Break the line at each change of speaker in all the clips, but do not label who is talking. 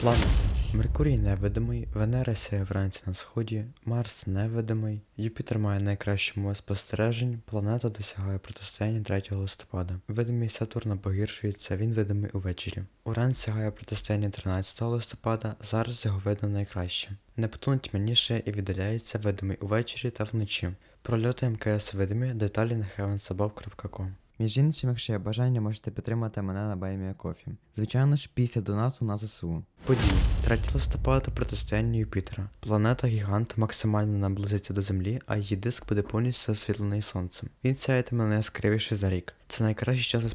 Планети. Меркурій невидимий, Венера сяє вранці на сході, Марс невидимий, Юпітер має найкращу мову спостережень, планета досягає протистояння 3 листопада. Видимість Сатурна погіршується, він видимий увечері. Уран сягає протистояння 13 листопада, зараз його видно найкраще. Нептун тьмяніше і віддаляється, видимий увечері та вночі. Прольоти МКС видимі, деталі на heavensabove.com
Між іншим, якщо є бажання, можете підтримати мене на BuyMeACoffee. Звичайно ж, після донату на ЗСУ.
Події 3 листопада протистояння Юпітера. Планета Гігант максимально наблизиться до Землі, а її диск буде повністю освітлений сонцем. Він сяятиме найяскравіше за рік. Це найкращий час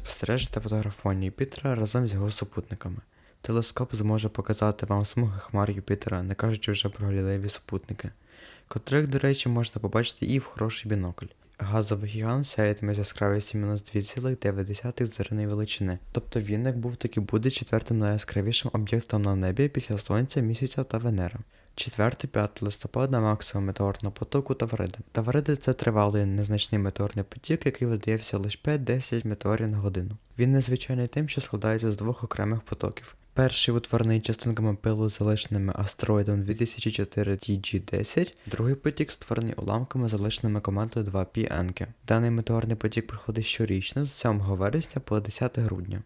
та фотографування Юпітера разом з його супутниками. Телескоп зможе показати вам смуги хмар Юпітера, не кажучи вже про галілеєві супутники, котрих, до речі, можете побачити і в хороший бінокль. Газовий гігант сяятиме з яскравістю мінус 2,9 зоряної величини. Тобто він, як був, так і буде четвертим найяскравішим об'єктом на небі після Сонця, місяця та Венери. 4-5 листопада максимум метеорного потоку Тавриди. Тавриди це тривалий незначний метеорний потік, який видається лише 5-10 метеорів на годину. Він незвичайний тим, що складається з двох окремих потоків. Перший утворений частинками пилу залишеними астероїдом 2004 TG10, другий потік створений уламками залишеними командою 2P Енке. Даний метеорний потік проходить щорічно з 7 вересня по 10 грудня.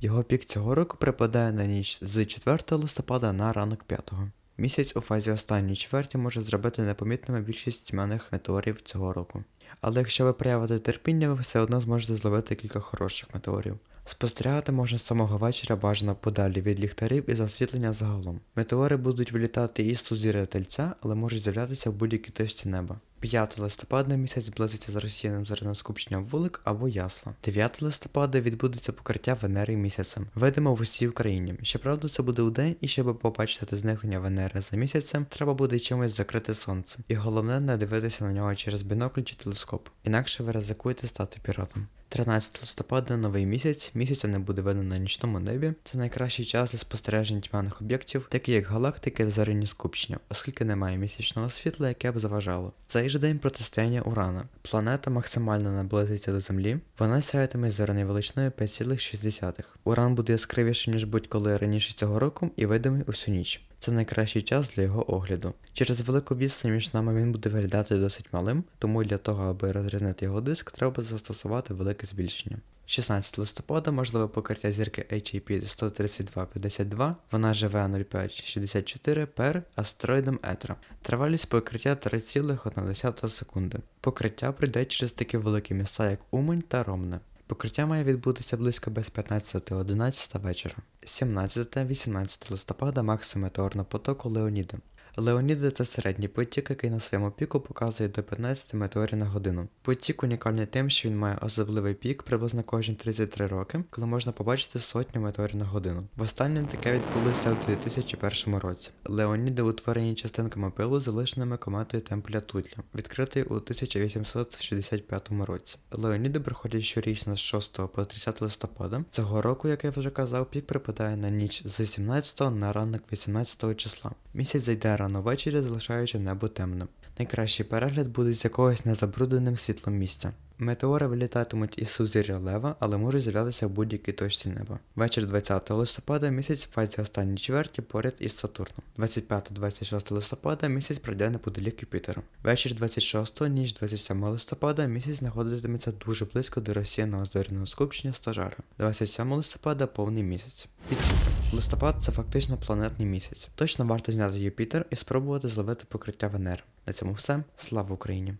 Його пік цього року припадає на ніч з 4 листопада на ранок 5. Місяць у фазі останньої чверті може зробити непомітними більшість тьмяних метеорів цього року. Але якщо ви проявите терпіння, ви все одно зможете зловити кілька хороших метеорів. Спостерігати можна з самого вечора бажано подалі від ліхтарів і засвітлення загалом. Метеори будуть вилітати із сузір'я тельця, але можуть з'являтися в будь-якій точці неба. 5 листопада місяць зблизиться з розсіяним зоряним скупченням вулик або ясла. 9 листопада відбудеться покриття Венери місяцем. Видимо в усій Україні. Щоправда, це буде у день, і щоб побачити зникнення Венери за місяцем, треба буде чимось закрити сонце. І головне не дивитися на нього через бінокль чи телескоп. Інакше ви ризикуєте стати піратом. 13 листопада новий місяць, місяця не буде видно на нічному небі. Це найкращий час для спостережень тьмяних об'єктів, такі як галактики та зоряні скупчення, оскільки немає місячного світла, яке б заважало. Цей же день протистояння Урана. Планета максимально наблизиться до Землі, вона сяятиме з зоряною величиною 5,6. Уран буде яскравіший, ніж будь-коли раніше цього року, і видимий усю ніч. Це найкращий час для його огляду. Через велику відстань між нами він буде виглядати досить малим, тому для того, аби розрізнити його диск, треба застосувати велике збільшення. 16 листопада можливе покриття зірки HAP 13252, вона живе 0564 пер астероїдом Етра. Тривалість покриття 3,1 секунди. Покриття прийде через такі великі міста, як Умань та Ромне. Покриття має відбутися близько без 15.11 вечора. 17-18 листопада максимум метеорного потоку Леоніда. Леоніда це середній потік, який на своєму піку показує до 15 метеорів на годину. Потік унікальний тим, що він має особливий пік приблизно кожні 33 роки, коли можна побачити сотню метеорів на годину. Востаннє таке відбулося у 2001 році. Леоніди утворені частинками пилу, залишеними кометою Темпля Тутля, відкритий у 1865 році. Леоніди проходять щорічно з 6 по 30 листопада. Цього року, як я вже казав, пік припадає на ніч з 17 на ранок 18 числа. Місяць зайде рано ввечері, залишаючи небо темним. Найкращий перегляд буде з якогось незабрудненим світлом місця. Метеори вилітатимуть із сузір'я Лева, але можуть з'являтися в будь-якій точці неба. Вечір 20 листопада місяць в фазі останньої чверті поряд із Сатурном. 25-26 листопада місяць пройде неподалік Юпітера. Вечір 26 ніч 27 листопада місяць знаходитиметься дуже близько до розсіяного зоряного скупчення стажара. 27 листопада повний місяць. Листопад це фактично планетний місяць. Точно варто зняти Юпітер і спробувати зловити покриття Венери. На цьому все. Слава Україні!